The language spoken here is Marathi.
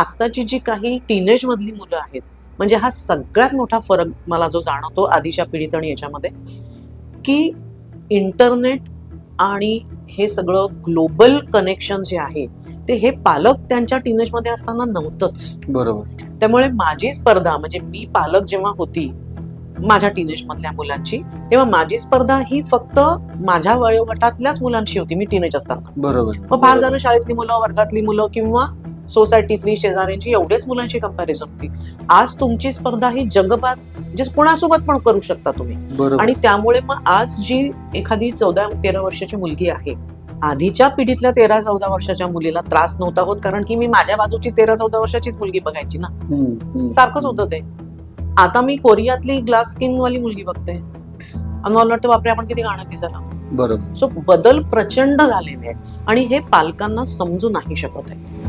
आत्ताची जी काही टीनेज मधली मुलं आहेत म्हणजे हा सगळ्यात मोठा फरक मला जो जाणवतो आधीच्या पिढीत आणि याच्यामध्ये की इंटरनेट आणि हे सगळं ग्लोबल कनेक्शन जे आहे ते हे पालक त्यांच्या टीनेजमध्ये असताना नव्हतंच. बरोबर. त्यामुळे माझी स्पर्धा म्हणजे मी पालक जेव्हा होती माझ्या टीनेज मधल्या मुलांची तेव्हा माझी स्पर्धा ही फक्त माझ्या वयोगटातल्याच मुलांशी होती मी टीनेज असताना. बरोबर. मग फार झालं शाळेतली मुलं वर्गातली मुलं किंवा सोसायटीतली शेजाऱ्यांची एवढेच मुलांची कंपॅरिझन होती. आज तुमची स्पर्धा ही जगपात म्हणजे कोणासोबत पण करू शकता तुम्ही. आणि त्यामुळे मग आज जी एखादी चौदा तेरा वर्षाची मुलगी आहे आधीच्या पिढीतल्या तेरा चौदा वर्षाच्या मुलीला त्रास नव्हता होत कारण की मी माझ्या बाजूची तेरा चौदा वर्षाचीच मुलगी बघायची ना. सारखंच होतं ते. आता मी कोरियातली ग्लास स्किन वाली मुलगी बघते. आणि मला वाटतं बापरे आपण किती गाणं झाला बरोबर. सो बदल प्रचंड झालेले आहे आणि हे पालकांना समजू नाही शकत आहे